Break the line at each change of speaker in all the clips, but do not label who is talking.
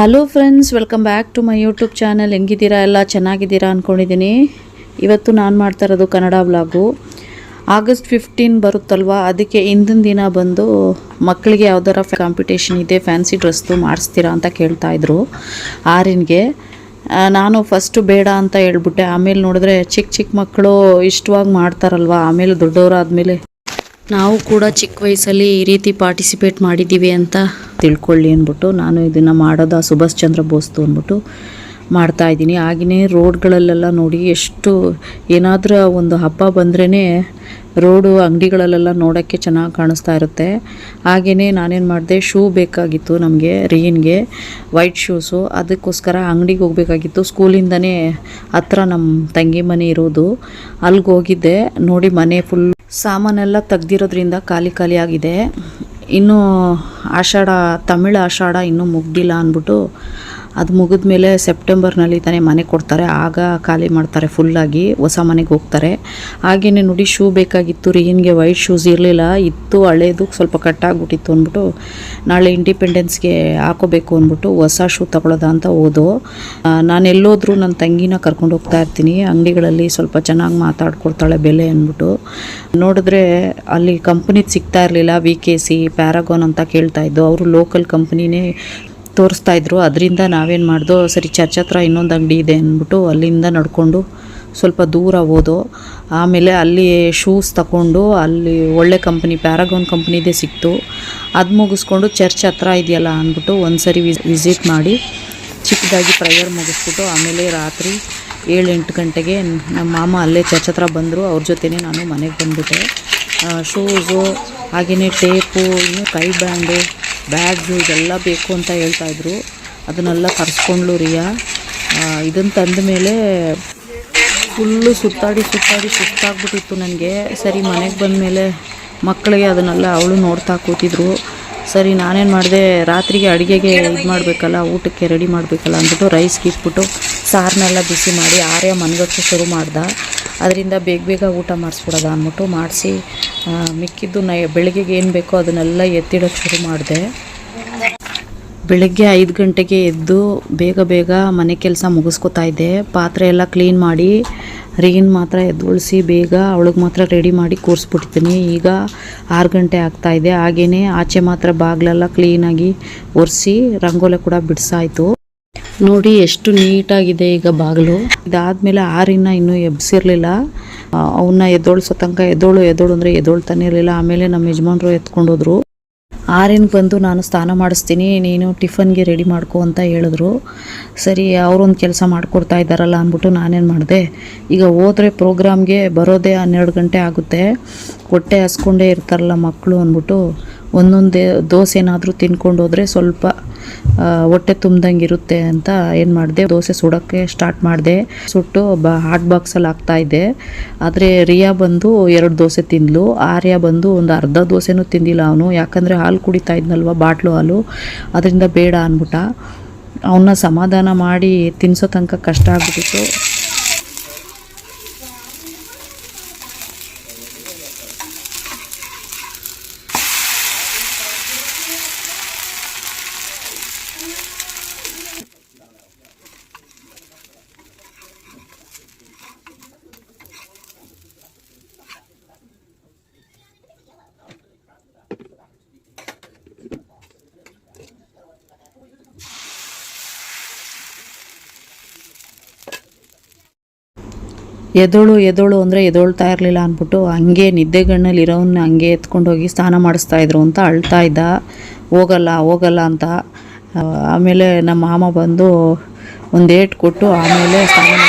Hello friends welcome back to my YouTube channel ಹೆಂಗಿದ್ದೀರಾ? ಎಲ್ಲ ಚೆನ್ನಾಗಿದ್ದೀರಾ ಅಂದ್ಕೊಂಡಿದ್ದೀನಿ ಇವತ್ತು ನಾನು ಮಾಡ್ತಾ ಇರೋದು ಕನ್ನಡ ವ್ಲಾಗು ಆಗಸ್ಟ್ ಫಿಫ್ಟೀನ್ ಬರುತ್ತಲ್ವ? ಅದಕ್ಕೆ ಇಂದಿನ ದಿನ ಬಂದು ಮಕ್ಕಳಿಗೆ ಯಾವ್ದಾರ ಕಾಂಪಿಟೇಷನ್ ಇದೆ ಫ್ಯಾನ್ಸಿ ಡ್ರೆಸ್ದು ಮಾಡಿಸ್ತೀರಾ ಅಂತ ಕೇಳ್ತಾಯಿದ್ರು ಆರಿನ್ಗೆ ನಾನು ಫಸ್ಟು ಬೇಡ ಅಂತ ಹೇಳ್ಬಿಟ್ಟೆ. ಆಮೇಲೆ ನೋಡಿದ್ರೆ ಚಿಕ್ಕ ಚಿಕ್ಕ ಮಕ್ಕಳು ಇಷ್ಟವಾಗಿ ಮಾಡ್ತಾರಲ್ವ? ಆಮೇಲೆ ದೊಡ್ಡವರಾದ್ಮೇಲೆ ನಾವು ಕೂಡ ಚಿಕ್ಕ ವಯಸ್ಸಲ್ಲಿ ಈ ರೀತಿ ಪಾರ್ಟಿಸಿಪೇಟ್ ಮಾಡಿದ್ದೀವಿ ಅಂತ ತಿಳ್ಕೊಳ್ಳಿ ಅಂದ್ಬಿಟ್ಟು ನಾನು ಇದನ್ನು ಮಾಡೋದು ಸುಭಾಷ್ ಚಂದ್ರ ಬೋಸ್ತು ಅಂದ್ಬಿಟ್ಟು ಮಾಡ್ತಾ ಇದ್ದೀನಿ. ಹಾಗೆಯೇ ರೋಡ್ಗಳಲ್ಲೆಲ್ಲ ನೋಡಿ ಎಷ್ಟು ಏನಾದರೂ ಒಂದು ಹಬ್ಬ ಬಂದ್ರೇ ರೋಡು, ಅಂಗಡಿಗಳಲ್ಲೆಲ್ಲ ನೋಡೋಕ್ಕೆ ಚೆನ್ನಾಗಿ ಕಾಣಿಸ್ತಾ ಇರುತ್ತೆ. ಹಾಗೆಯೇ ನಾನೇನು ಮಾಡಿದೆ, ಶೂ ಬೇಕಾಗಿತ್ತು ನಮಗೆ, ರೀನ್ಗೆ, ವೈಟ್ ಶೂಸು. ಅದಕ್ಕೋಸ್ಕರ ಅಂಗಡಿಗೆ ಹೋಗಬೇಕಾಗಿತ್ತು. ಸ್ಕೂಲಿಂದನೇ ಹತ್ರ ನಮ್ಮ ತಂಗಿ ಮನೆ ಇರೋದು. ಅಲ್ಲಿಗೆ ಹೋಗಿದ್ದೆ. ನೋಡಿ ಮನೆ ಫುಲ್ ಸಾಮಾನೆಲ್ಲ ತೆಗ್ದಿರೋದ್ರಿಂದ ಖಾಲಿ ಖಾಲಿ ಆಗಿದೆ. ಇನ್ನು ಆಷಾಢ ತಮಿಳು ಆಷಾಢ ಇನ್ನೂ ಮುಗ್ದಿಲ್ಲ ಅಂದ್ಬಿಟ್ಟು ಅದು ಮುಗಿದ ಮೇಲೆ ಸೆಪ್ಟೆಂಬರ್ನಲ್ಲಿ ತಾನೇ ಮನೆ ಕೊಡ್ತಾರೆ. ಆಗ ಖಾಲಿ ಮಾಡ್ತಾರೆ ಫುಲ್ಲಾಗಿ ಹೊಸ ಮನೆಗೆ ಹೋಗ್ತಾರೆ. ಹಾಗೆಯೇ ನೋಡಿ ಶೂ ಬೇಕಾಗಿತ್ತು, ರೀನ್ಗೆ ವೈಟ್ ಶೂಸ್ ಇರಲಿಲ್ಲ, ಇತ್ತು, ಹಳೇದು ಸ್ವಲ್ಪ ಕಟ್ಟಾಗ್ಬಿಟ್ಟಿತ್ತು ಅಂದ್ಬಿಟ್ಟು ನಾಳೆ ಇಂಡಿಪೆಂಡೆನ್ಸ್ಗೆ ಹಾಕೋಬೇಕು ಅಂದ್ಬಿಟ್ಟು ಹೊಸ ಶೂ ತಗೊಳ್ಳೋದ ಅಂತ ಓದು ನಾನು ಎಲ್ಲೋದ್ರೂ ನನ್ನ ತಂಗಿನ ಕರ್ಕೊಂಡು ಹೋಗ್ತಾ ಇರ್ತೀನಿ. ಅಂಗಡಿಗಳಲ್ಲಿ ಸ್ವಲ್ಪ ಚೆನ್ನಾಗಿ ಮಾತಾಡ್ಕೊಳ್ತಾಳೆ ಬೆಲೆ ಅಂದ್ಬಿಟ್ಟು. ನೋಡಿದ್ರೆ ಅಲ್ಲಿ ಕಂಪ್ನಿದು ಸಿಗ್ತಾ ಇರಲಿಲ್ಲ ವಿ ಕೆ ಸಿ ಪ್ಯಾರಾಗೋನ್ ಅಂತ ಕೇಳ್ತಾ ಇದ್ದು. ಅವರು ಲೋಕಲ್ ಕಂಪ್ನಿನೇ ತೋರಿಸ್ತಾ ಇದ್ರು. ಅದರಿಂದ ನಾವೇನು ಮಾಡ್ದೋ, ಸರಿ ಚರ್ಚ್ ಹತ್ರ ಇನ್ನೊಂದು ಅಂಗಡಿ ಇದೆ ಅಂದ್ಬಿಟ್ಟು ಅಲ್ಲಿಂದ ನಡ್ಕೊಂಡು ಸ್ವಲ್ಪ ದೂರ ಹೋದೋ, ಆಮೇಲೆ ಅಲ್ಲಿ ಶೂಸ್ ತಗೊಂಡು ಅಲ್ಲಿ ಒಳ್ಳೆ ಕಂಪ್ನಿ ಪ್ಯಾರಾಗೋನ್ ಕಂಪ್ನಿದೇ ಸಿಕ್ತು. ಅದು ಮುಗಿಸ್ಕೊಂಡು ಚರ್ಚ್ ಹತ್ರ ಇದೆಯಲ್ಲ ಅಂದ್ಬಿಟ್ಟು ಒಂದು ಸರಿ ವಿಸಿಟ್ ಮಾಡಿ, ಚಿಕ್ಕದಾಗಿ ಪ್ರೇಯರ್ ಮುಗಿಸ್ಬಿಟ್ಟು ಆಮೇಲೆ ರಾತ್ರಿ ಏಳು ಎಂಟು ಗಂಟೆಗೆ ನಮ್ಮ ಮಾಮ ಅಲ್ಲೇ ಚರ್ಚ್ ಹತ್ರ ಬಂದರು. ಅವ್ರ ಜೊತೆನೇ ನಾನು ಮನೆಗೆ ಬಂದುಬಿಟ್ಟೆ. ಶೂಸು ಹಾಗೆಯೇ ಟೇಪು ಇನ್ನು ಕೈ ಬ್ಯಾಂಡು ಬ್ಯಾಗ್ಸು ಇದೆಲ್ಲ ಬೇಕು ಅಂತ ಹೇಳ್ತಾಯಿದ್ರು ಅದನ್ನೆಲ್ಲ ತರಿಸ್ಕೊಂಡ್ಲು ರಿಯಾ. ಇದನ್ನು ತಂದ ಮೇಲೆ ಫುಲ್ಲು ಸುತ್ತಾಡಿ ಸುತ್ತಾಡಿ ಸುಸ್ತಾಗ್ಬಿಟ್ಟಿತ್ತು ನನಗೆ. ಸರಿ, ಮನೆಗೆ ಬಂದಮೇಲೆ ಮಕ್ಕಳಿಗೆ ಅದನ್ನೆಲ್ಲ ಅವಳು ನೋಡ್ತಾ ಕೂತಿದ್ರು. ಸರಿ, ನಾನೇನು ಮಾಡಿದೆ, ರಾತ್ರಿಗೆ ಅಡುಗೆಗೆ ಇದು ಮಾಡಬೇಕಲ್ಲ, ಊಟಕ್ಕೆ ರೆಡಿ ಮಾಡಬೇಕಲ್ಲ ಅಂದ್ಬಿಟ್ಟು ರೈಸ್ಗೆ ಇಟ್ಬಿಟ್ಟು ಸಾರನ್ನೆಲ್ಲ ಬಿಸಿ ಮಾಡಿ ಆರ್ಯ ಮನಗಕ್ಕೆ ಶುರು ಮಾಡ್ದೆ. ಅದರಿಂದ ಬೇಗ ಬೇಗ ಊಟ ಮಾಡಿಸ್ಬಿಡೋದು ಅಂದ್ಬಿಟ್ಟು ಮಾಡಿಸಿ ಮಿಕ್ಕಿದ್ದು ನೈ, ಬೆಳಗ್ಗೆಗೆ ಏನು ಬೇಕೋ ಅದನ್ನೆಲ್ಲ ಎತ್ತಿಡೋಕ್ಕೆ ಶುರು ಮಾಡಿದೆ. ಬೆಳಗ್ಗೆ ಐದು ಗಂಟೆಗೆ ಎದ್ದು ಬೇಗ ಬೇಗ ಮನೆ ಕೆಲಸ ಮುಗಿಸ್ಕೊತಾ ಇದ್ದೆ. ಪಾತ್ರೆ ಎಲ್ಲ ಕ್ಲೀನ್ ಮಾಡಿ ರೀನ್ ಮಾತ್ರ ಎದ್ದೊಳಿಸಿ ಬೇಗ ಅವಳಿಗೆ ಮಾತ್ರ ರೆಡಿ ಮಾಡಿ ಕೂರಿಸ್ಬಿಡ್ತೀನಿ. ಈಗ ಆರು ಗಂಟೆ ಆಗ್ತಾಯಿದೆ ಹಾಗೆಯೇ ಆಚೆ ಮಾತ್ರ ಬಾಗಿಲೆಲ್ಲ ಕ್ಲೀನಾಗಿ ಒರೆಸಿ, ರಂಗೋಲೆ ಕೂಡ ಬಿಡಿಸಾಯ್ತು. ನೋಡಿ ಎಷ್ಟು ನೀಟಾಗಿದೆ ಈಗ ಬಾಗಿಲು. ಇದಾದ್ಮೇಲೆ ಆರಿನ ಇನ್ನೂ ಎಬ್ಸಿರ್ಲಿಲ್ಲ. ಅವನ್ನ ಎದ್ದೋಳ್ಸೋ ತನಕ ಎದ್ದೋಳು ಎದ್ದೋಳು ಅಂದರೆ ಎದ್ದೋಳ್ತಾನೆ ಇರಲಿಲ್ಲ. ಆಮೇಲೆ ನಮ್ಮ ಯಜಮಾನ್ರು ಎತ್ಕೊಂಡೋದ್ರು. ಆರಿನ ಬಂದು ನಾನು ಸ್ನಾನ ಮಾಡಿಸ್ತೀನಿ, ನೀನು ಟಿಫನ್ಗೆ ರೆಡಿ ಮಾಡ್ಕೊ ಅಂತ ಹೇಳಿದ್ರು. ಸರಿ, ಅವರೊಂದು ಕೆಲಸ ಮಾಡಿಕೊಡ್ತಾ ಇದ್ದಾರಲ್ಲ ಅಂದ್ಬಿಟ್ಟು ನಾನೇನು ಮಾಡಿದೆ? ಈಗ ಹೋದ್ರೆ ಪ್ರೋಗ್ರಾಮ್ಗೆ ಬರೋದೇ ಹನ್ನೆರಡು ಗಂಟೆ ಆಗುತ್ತೆ. ಹೊಟ್ಟೆ ಹಸ್ಕೊಂಡೇ ಇರ್ತಾರಲ್ಲ ಮಕ್ಕಳು ಅಂದ್ಬಿಟ್ಟು ಒಂದೊಂದೇ ದೋಸೆ ಏನಾದರೂ ತಿನ್ಕೊಂಡು ಹೋದರೆ ಸ್ವಲ್ಪ ಹೊಟ್ಟೆ ತುಂಬ್ದಂಗೆ ಇರುತ್ತೆ ಅಂತ ಏನು ಮಾಡಿದೆ, ದೋಸೆ ಸುಡೋಕ್ಕೆ ಸ್ಟಾರ್ಟ್ ಮಾಡಿದೆ. ಸುಟ್ಟು ಬ ಹಾಟ್ ಬಾಕ್ಸಲ್ಲಿ ಹಾಕ್ತಾ ಇದ್ದೆ. ಆದರೆ ರಿಯಾ ಬಂದು ಎರಡು ದೋಸೆ ತಿಂದ್ಲು. ಆರ್ಯ ಬಂದು ಒಂದು ಅರ್ಧ ದೋಸೆನೂ ತಿಂದಿಲ್ಲ ಅವನು. ಯಾಕಂದರೆ ಹಾಲು ಕುಡಿತಾ ಇದ್ನಲ್ವ, ಬಾಟ್ಲು ಹಾಲು. ಅದರಿಂದ ಬೇಡ ಅಂದ್ಬಿಟ್ಟ. ಅವನ್ನ ಸಮಾಧಾನ ಮಾಡಿ ತಿನ್ನಿಸೋ ತನಕ ಕಷ್ಟ ಆಗ್ಬಿಟ್ಟಿತ್ತು. ಎದೋಳು ಎದೋಳು ಅಂದರೆ ಎದೊಳ್ತಾ ಇರಲಿಲ್ಲ ಅಂದ್ಬಿಟ್ಟು ಹಂಗೆ ನಿದ್ದೆಗಣ್ಣಲ್ಲಿ ಇರೋನ್ನ ಹಂಗೆ ಎತ್ಕೊಂಡು ಹೋಗಿ ಸ್ನಾನ ಮಾಡಿಸ್ತಾ ಇದ್ರು ಅಂತ ಅಳ್ತಾ ಇದ್ದ. ಹೋಗಲ್ಲ ಹೋಗಲ್ಲ ಅಂತ. ಆಮೇಲೆ ನಮ್ಮ ಮಾಮ ಬಂದು ಒಂದು ಏಟ್ ಕೊಟ್ಟು ಆಮೇಲೆ ಸ್ನಾನ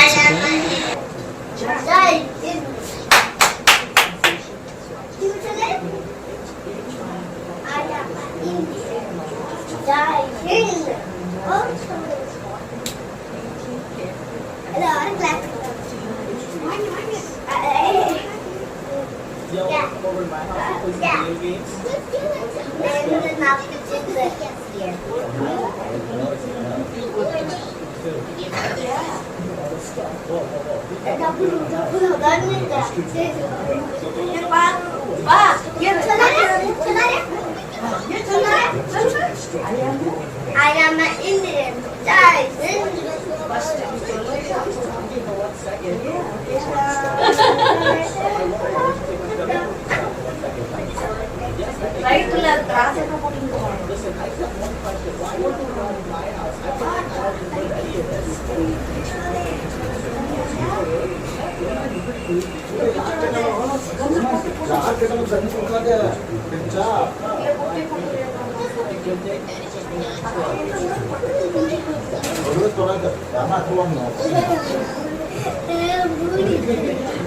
I am an Indian. That is Indian.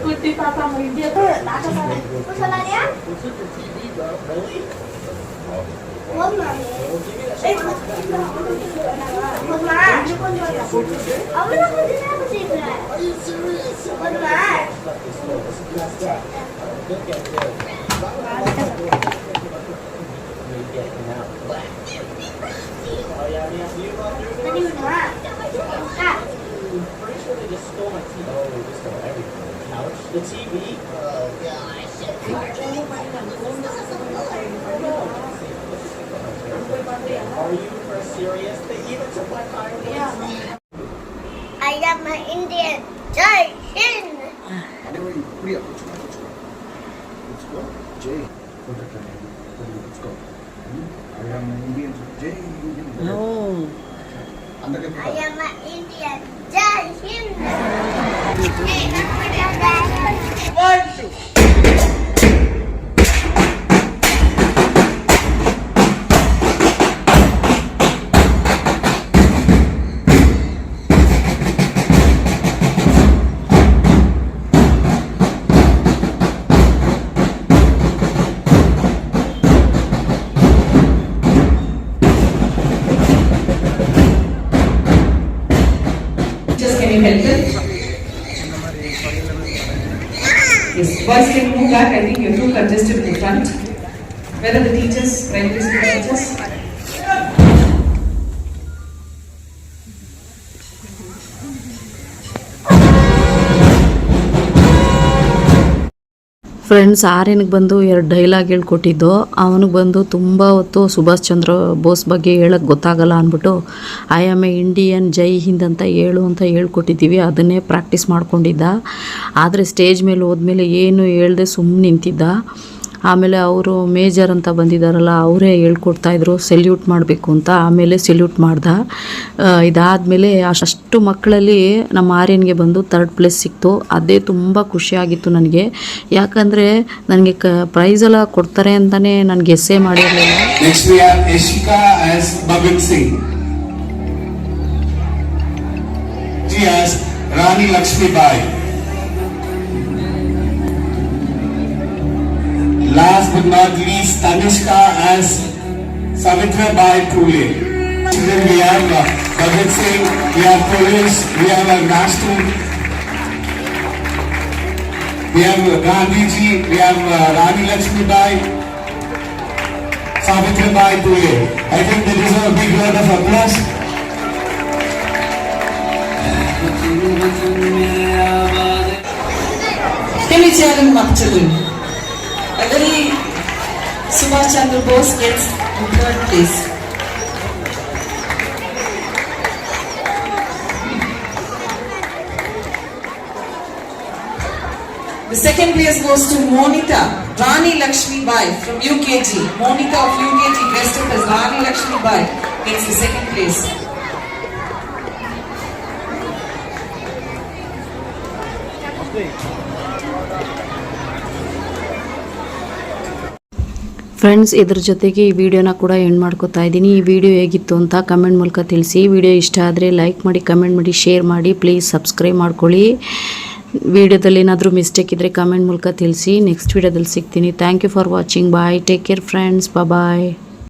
Putih papa mau dia tuh, tak ke sana. Kesalahannya? Huwag na. Eh, huwag na. Ako din ako sigla. Huwag na. Pwede mo na. Ka. The TV? Oh, gosh. Are you for serious? They even took my fireworks. Yeah.
I am an Indian Jain. Where
are you? Hurry up. Let's go. Let's go. Jay. Let's go. I am an Indian Jay. No.
I am an Indian Jai Hind.
One, two. Yes, boys can move back, I think you're too congested in the front. Where are the teachers, primary school teachers?
Friends ಆರ್ಯನಿಗೆ ಬಂದು ಎರಡು dialogue ಹೇಳ್ಕೊಟ್ಟಿದ್ದು. ಅವನಿಗೆ ಬಂದು ತುಂಬ ಹೊತ್ತು ಸುಭಾಷ್ ಚಂದ್ರ ಬೋಸ್ ಬಗ್ಗೆ ಹೇಳಕ್ಕೆ ಗೊತ್ತಾಗಲ್ಲ ಅಂದ್ಬಿಟ್ಟು ಐ ಆಮ್ ಎ ಇಂಡಿಯನ್ ಜೈ ಹಿಂದ್ ಅಂತ ಹೇಳು ಅಂತ ಹೇಳ್ಕೊಟ್ಟಿದ್ದೀವಿ. ಅದನ್ನೇ ಪ್ರಾಕ್ಟೀಸ್ ಮಾಡ್ಕೊಂಡಿದ್ದ. ಆದರೆ ಸ್ಟೇಜ್ ಮೇಲೆ ಹೋದ್ಮೇಲೆ ಏನು ಹೇಳ್ದೆ ಸುಮ್ಮನೆ ನಿಂತಿದ್ದ. ಆಮೇಲೆ ಅವರು ಮೇಜರ್ ಅಂತ ಬಂದಿದ್ದಾರಲ್ಲ ಅವರೇ ಹೇಳ್ಕೊಡ್ತಾಯಿದ್ರು ಸೆಲ್ಯೂಟ್ ಮಾಡಬೇಕು ಅಂತ. ಆಮೇಲೆ ಸೆಲ್ಯೂಟ್ ಮಾಡ್ದ. ಇದಾದಮೇಲೆ ಅಷ್ಟು ಮಕ್ಕಳಲ್ಲಿ ನಮ್ಮ ಆರ್ಯನ್ಗೆ ಬಂದು ತರ್ಡ್ ಪ್ಲೇಸ್ ಸಿಕ್ತು. ಅದೇ ತುಂಬ ಖುಷಿಯಾಗಿತ್ತು ನನಗೆ. ಯಾಕಂದರೆ ನನಗೆ ಕ ಪ್ರೈಸೆಲ್ಲ ಕೊಡ್ತಾರೆ ಅಂತಲೇ ನನಗೆ ಎಸ್ಸೇ ಮಾಡಿರಲಿಲ್ಲ.
Rani we Last but not least, Tanishka as Savitra Bai Phule. Then we have uh, Babit Singh, we have police, we have a national, we have Gandhi ji, we have uh, Rani Lakshmi Bai. Savitribai Phule. I think they deserve a big round of applause.
Kemicharan Makchalun. A very Subhash Chandra Bose gets the third place. The second place goes to Monica, Rani Lakshmi Bai from UKG. Monica of UKG dressed up as Rani Lakshmi Bai gets the second place.
Friends ಇದ್ರ ಜೊತೆಗೆ ಈ ವಿಡಿಯೋನ ಕೂಡ end ಮಾಡ್ಕೊತಾ ಇದ್ದೀನಿ. ಈ video ಹೇಗಿತ್ತು ಅಂತ ಕಮೆಂಟ್ ಮೂಲಕ ತಿಳಿಸಿ. ವಿಡಿಯೋ ಇಷ್ಟ ಆದರೆ ಲೈಕ್ ಮಾಡಿ ಕಮೆಂಟ್ ಮಾಡಿ ಶೇರ್ ಮಾಡಿ. ಪ್ಲೀಸ್ ಸಬ್ಸ್ಕ್ರೈಬ್ ಮಾಡ್ಕೊಳ್ಳಿ. ವಿಡಿಯೋದಲ್ಲಿ ಏನಾದರೂ ಮಿಸ್ಟೇಕ್ ಇದ್ದರೆ ಕಮೆಂಟ್ ಮೂಲಕ ತಿಳಿಸಿ. ನೆಕ್ಸ್ಟ್ ವಿಡಿಯೋದಲ್ಲಿ ಸಿಗ್ತೀನಿ. Thank you for watching bye take care friends bye